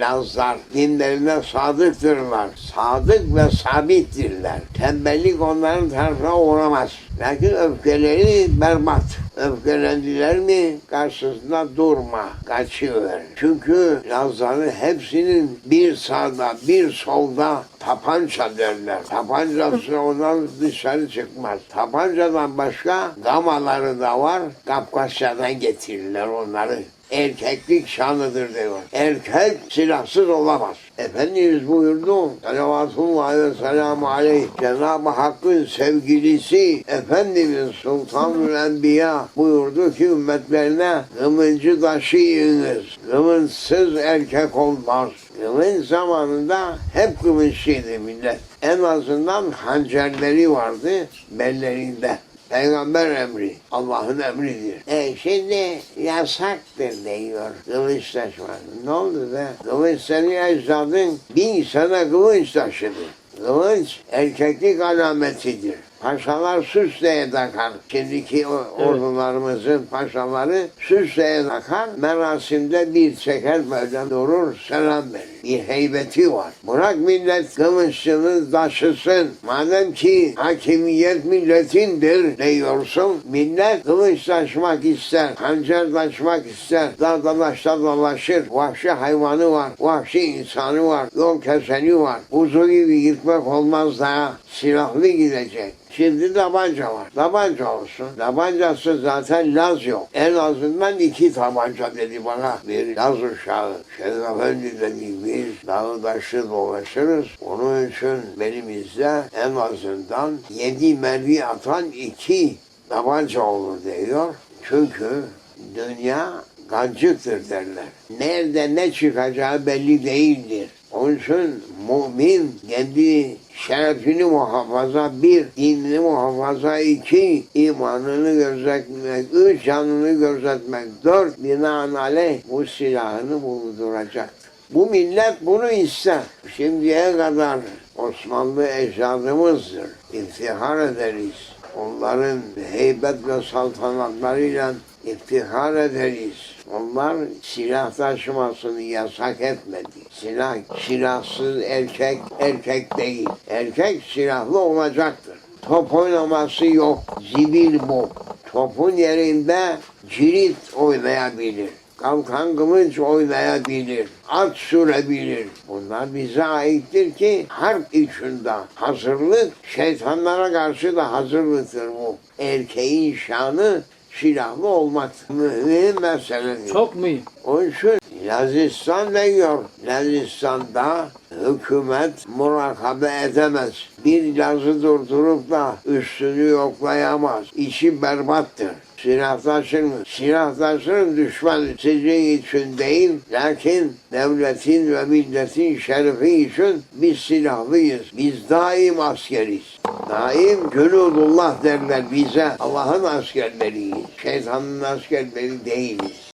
Lazlar dinlerine sadıktırlar. Sadık ve sabittirler. Tembellik onların tarafına uğramaz. Lakin öfkeleri berbat. Öfkelendiler mi karşısında durma, kaçıver. Çünkü Lazların hepsinin bir sağda bir solda tapanca derler. Tapancası ondan dışarı çıkmaz. Tapancadan başka gamaları da var. Kafkasya'dan getirirler onları. Erkeklik şanıdır diyor. Erkek silahsız olamaz. Efendimiz buyurdu. Salavatullah ve selamu aleyh. Cenab-ı Hakk'ın sevgilisi Efendimiz Sultanül Enbiya buyurdu ki ümmetlerine kılıncı taşıyınız. Kılıçsız erkek olmaz. Kılınç zamanında hep kılıçlıydı millet. En azından hançerleri vardı bellerinde. Peygamber emri, Allah'ın emridir. E şimdi yasaktır diyor kılıç taşımak. Ne oldu da? Kılıç senin ecdadın bin sene kılıç taşıdı. Kılıç erkeklik alametidir. Paşalar süsleye takar. Şimdiki ordularımızın paşaları süsleye takar. Merasimde bir çeker böyle durur selam verir. Bir heybeti var. Bırak millet kılıçını taşısın. Madem ki hakimiyet milletindir diyorsun. Millet kılıç taşımak ister. Hançer taşımak ister. Dağda taşta dolaşır. Vahşi hayvanı var. Vahşi insanı var. Yol keseni var. Kuzu gibi gitmek olmaz daha. Silahlı gidecek. Şimdi tabanca var. Tabanca olsun. Tabancası zaten Laz yok. En azından iki tabanca dedi bana. Bir Laz uşağı. Şeyh Efendi dedi biz dağı taşı dolaşırız. Onun için benimizde en azından yedi mermi atan iki tabanca olur diyor. Çünkü dünya kancıktır derler. Nerede ne çıkacağı belli değildir. Onun için mümin kendi şerefini muhafaza bir, dinini muhafaza iki, imanını gözetmek, üç, canını gözetmek, dört, binaenaleyh bu silahını bulunduracaktır. Bu millet bunu ister. Şimdiye kadar Osmanlı ecdadımızdır. İftihar ederiz. Onların heybet ve saltanatlarıyla iftihar ederiz. Onlar silah taşımasını yasak etmedi. Silah, silahsız erkek, erkek değil. Erkek silahlı olacaktır. Top oynaması yok. Zibil bu. Topun yerinde cirit oynayabilir. Kalkan kılıç oynayabilir. At sürebilir. Bunlar bize aittir ki harp içinde hazırlık şeytanlara karşı da hazırlıktır bu. Erkeğin şanı silahlı olmak mühim meseledir. Çok mühim. Onun için Lazistan diyor. Lazistan'da hükümet murakabe edemez. Bir Laz'ı durdurup da üstünü yoklayamaz. İşi berbattır. Silah taşır mı? Silah taşır düşman sizin için değil, lakin devletin ve milletin şerefi için biz silahlıyız. Biz daim askeriz. Daim cünudullah derler bize. Allah'ın askerleriyiz. Şeytanın askerleri değiliz.